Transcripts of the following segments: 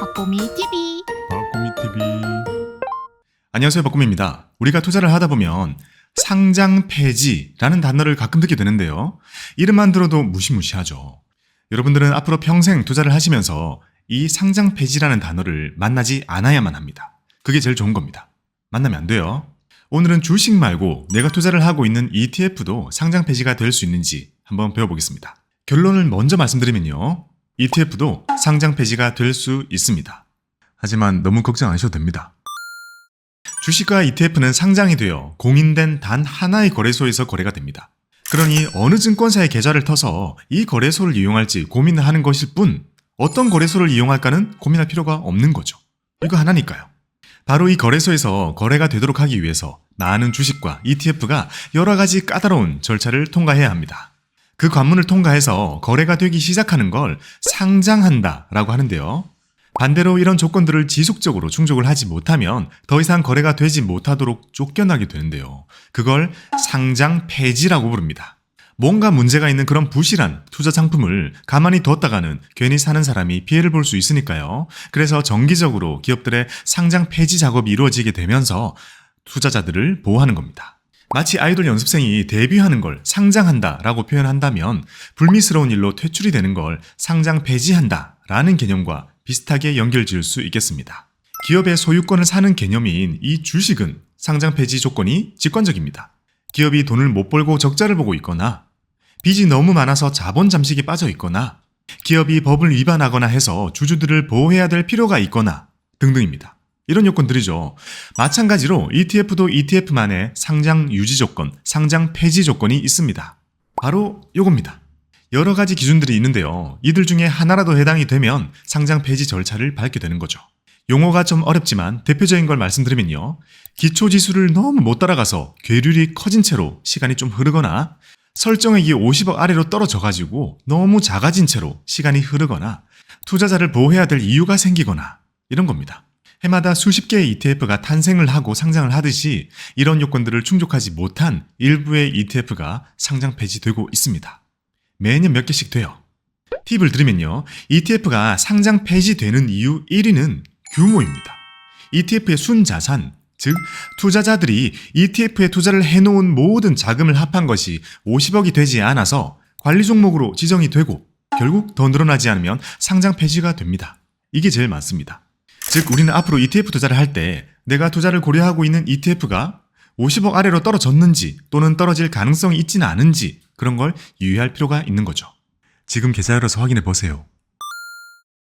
박보미 TV. 박구미 TV. 안녕하세요, 박구미입니다. 우리가 투자를 하다 보면 상장 폐지라는 단어를 가끔 듣게 되는데요. 이름만 들어도 무시무시하죠. 여러분들은 앞으로 평생 투자를 하시면서 이 상장 폐지라는 단어를 만나지 않아야만 합니다. 그게 제일 좋은 겁니다. 만나면 안 돼요. 오늘은 주식 말고 내가 투자를 하고 있는 ETF도 상장 폐지가 될 수 있는지 한번 배워보겠습니다. 결론을 먼저 말씀드리면요. ETF도 상장 폐지가 될 수 있습니다. 하지만 너무 걱정 안 하셔도 됩니다. 주식과 ETF는 상장이 되어 공인된 단 하나의 거래소에서 거래가 됩니다. 그러니 어느 증권사의 계좌를 터서 이 거래소를 이용할지 고민을 하는 것일 뿐 어떤 거래소를 이용할까는 고민할 필요가 없는 거죠. 이거 하나니까요. 바로 이 거래소에서 거래가 되도록 하기 위해서 많은 주식과 ETF가 여러 가지 까다로운 절차를 통과해야 합니다. 그 관문을 통과해서 거래가 되기 시작하는 걸 상장한다 라고 하는데요. 반대로 이런 조건들을 지속적으로 충족을 하지 못하면 더 이상 거래가 되지 못하도록 쫓겨나게 되는데요. 그걸 상장 폐지라고 부릅니다. 뭔가 문제가 있는 그런 부실한 투자 상품을 가만히 뒀다가는 괜히 사는 사람이 피해를 볼 수 있으니까요. 그래서 정기적으로 기업들의 상장 폐지 작업이 이루어지게 되면서 투자자들을 보호하는 겁니다. 마치 아이돌 연습생이 데뷔하는 걸 상장한다 라고 표현한다면 불미스러운 일로 퇴출이 되는 걸 상장 폐지한다 라는 개념과 비슷하게 연결 지을 수 있겠습니다. 기업의 소유권을 사는 개념인 이 주식은 상장 폐지 조건이 직관적입니다. 기업이 돈을 못 벌고 적자를 보고 있거나 빚이 너무 많아서 자본 잠식에 빠져 있거나 기업이 법을 위반하거나 해서 주주들을 보호해야 될 필요가 있거나 등등입니다. 이런 요건들이죠. 마찬가지로 ETF도 ETF만의 상장 유지 조건, 상장 폐지 조건이 있습니다. 바로 요겁니다. 여러 가지 기준들이 있는데요. 이들 중에 하나라도 해당이 되면 상장 폐지 절차를 밟게 되는 거죠. 용어가 좀 어렵지만 대표적인 걸 말씀드리면요. 기초 지수를 너무 못 따라가서 괴률이 커진 채로 시간이 좀 흐르거나 설정액이 50억 아래로 떨어져 가지고 너무 작아진 채로 시간이 흐르거나 투자자를 보호해야 될 이유가 생기거나 이런 겁니다. 해마다 수십 개의 ETF가 탄생을 하고 상장을 하듯이 이런 요건들을 충족하지 못한 일부의 ETF가 상장 폐지되고 있습니다. 매년 몇 개씩 돼요. 팁을 드리면요. ETF가 상장 폐지되는 이유 1위는 규모입니다. ETF의 순자산, 즉 투자자들이 ETF에 투자를 해놓은 모든 자금을 합한 것이 50억이 되지 않아서 관리 종목으로 지정이 되고 결국 더 늘어나지 않으면 상장 폐지가 됩니다. 이게 제일 많습니다. 즉 우리는 앞으로 ETF 투자를 할 때 내가 투자를 고려하고 있는 ETF가 50억 아래로 떨어졌는지 또는 떨어질 가능성이 있지는 않은지 그런 걸 유의할 필요가 있는 거죠. 지금 계좌 열어서 확인해 보세요.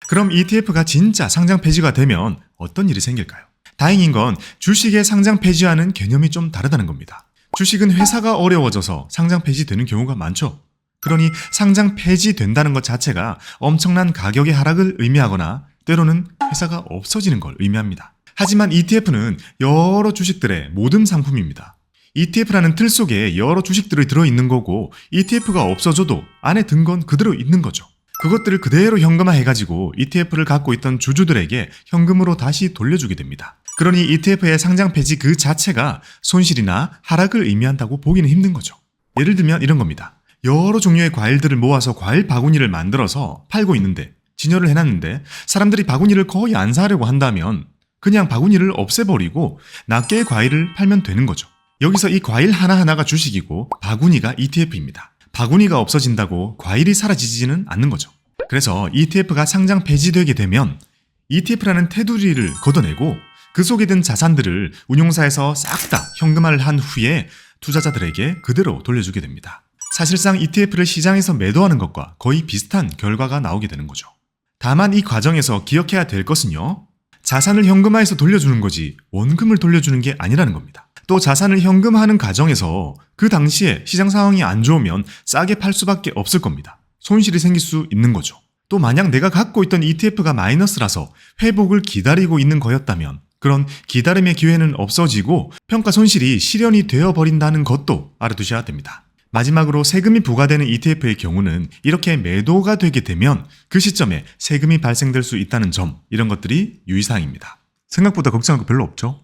그럼 ETF가 진짜 상장 폐지가 되면 어떤 일이 생길까요? 다행인 건 주식의 상장 폐지와는 개념이 좀 다르다는 겁니다. 주식은 회사가 어려워져서 상장 폐지되는 경우가 많죠. 그러니 상장 폐지된다는 것 자체가 엄청난 가격의 하락을 의미하거나 때로는 회사가 없어지는 걸 의미합니다. 하지만 ETF는 여러 주식들의 모든 상품입니다. ETF라는 틀 속에 여러 주식들이 들어있는 거고 ETF가 없어져도 안에 든 건 그대로 있는 거죠. 그것들을 그대로 현금화해가지고 ETF를 갖고 있던 주주들에게 현금으로 다시 돌려주게 됩니다. 그러니 ETF의 상장 폐지 그 자체가 손실이나 하락을 의미한다고 보기는 힘든 거죠. 예를 들면 이런 겁니다. 여러 종류의 과일들을 모아서 과일 바구니를 만들어서 팔고 있는데 진열을 해놨는데 사람들이 바구니를 거의 안 사려고 한다면 그냥 바구니를 없애버리고 낱개의 과일을 팔면 되는 거죠. 여기서 이 과일 하나하나가 주식이고 바구니가 ETF입니다. 바구니가 없어진다고 과일이 사라지지는 않는 거죠. 그래서 ETF가 상장 폐지되게 되면 ETF라는 테두리를 걷어내고 그 속에 든 자산들을 운용사에서 싹 다 현금화를 한 후에 투자자들에게 그대로 돌려주게 됩니다. 사실상 ETF를 시장에서 매도하는 것과 거의 비슷한 결과가 나오게 되는 거죠. 다만 이 과정에서 기억해야 될 것은요. 자산을 현금화해서 돌려주는 거지 원금을 돌려주는 게 아니라는 겁니다. 또 자산을 현금화하는 과정에서 그 당시에 시장 상황이 안 좋으면 싸게 팔 수밖에 없을 겁니다. 손실이 생길 수 있는 거죠. 또 만약 내가 갖고 있던 ETF가 마이너스라서 회복을 기다리고 있는 거였다면 그런 기다림의 기회는 없어지고 평가 손실이 실현이 되어 버린다는 것도 알아두셔야 됩니다. 마지막으로 세금이 부과되는 ETF의 경우는 이렇게 매도가 되게 되면 그 시점에 세금이 발생될 수 있다는 점 이런 것들이 유의사항입니다. 생각보다 걱정할 거 별로 없죠?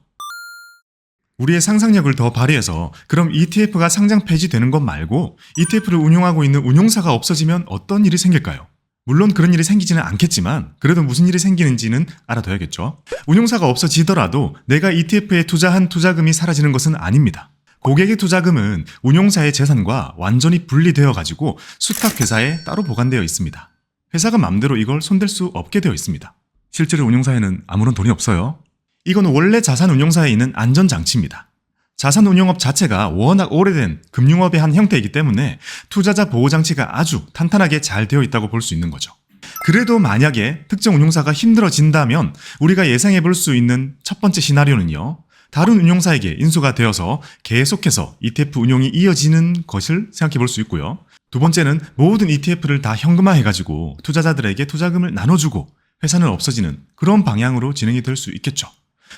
우리의 상상력을 더 발휘해서 그럼 ETF가 상장 폐지되는 것 말고 ETF를 운용하고 있는 운용사가 없어지면 어떤 일이 생길까요? 물론 그런 일이 생기지는 않겠지만 그래도 무슨 일이 생기는지는 알아둬야겠죠. 운용사가 없어지더라도 내가 ETF에 투자한 투자금이 사라지는 것은 아닙니다. 고객의 투자금은 운용사의 재산과 완전히 분리되어 가지고 수탁 회사에 따로 보관되어 있습니다. 회사가 맘대로 이걸 손댈 수 없게 되어 있습니다. 실제로 운용사에는 아무런 돈이 없어요. 이건 원래 자산 운용사에 있는 안전 장치입니다. 자산 운용업 자체가 워낙 오래된 금융업의 한 형태이기 때문에 투자자 보호 장치가 아주 탄탄하게 잘 되어 있다고 볼 수 있는 거죠. 그래도 만약에 특정 운용사가 힘들어진다면 우리가 예상해 볼 수 있는 첫 번째 시나리오는요. 다른 운용사에게 인수가 되어서 계속해서 ETF 운용이 이어지는 것을 생각해 볼 수 있고요. 두 번째는 모든 ETF를 다 현금화해가지고 투자자들에게 투자금을 나눠주고 회사는 없어지는 그런 방향으로 진행이 될 수 있겠죠.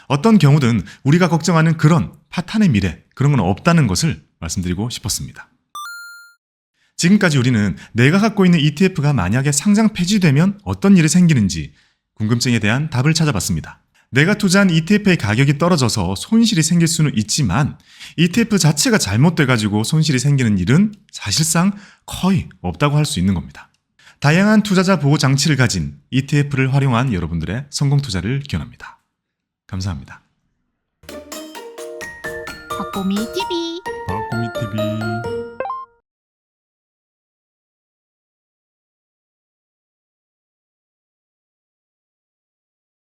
어떤 경우든 우리가 걱정하는 그런 파탄의 미래, 그런 건 없다는 것을 말씀드리고 싶었습니다. 지금까지 우리는 내가 갖고 있는 ETF가 만약에 상장 폐지되면 어떤 일이 생기는지 궁금증에 대한 답을 찾아봤습니다. 내가 투자한 ETF의 가격이 떨어져서 손실이 생길 수는 있지만 ETF 자체가 잘못돼가지고 손실이 생기는 일은 사실상 거의 없다고 할 수 있는 겁니다. 다양한 투자자 보호 장치를 가진 ETF를 활용한 여러분들의 성공 투자를 기원합니다. 감사합니다. 박보미 TV 바꾸미 TV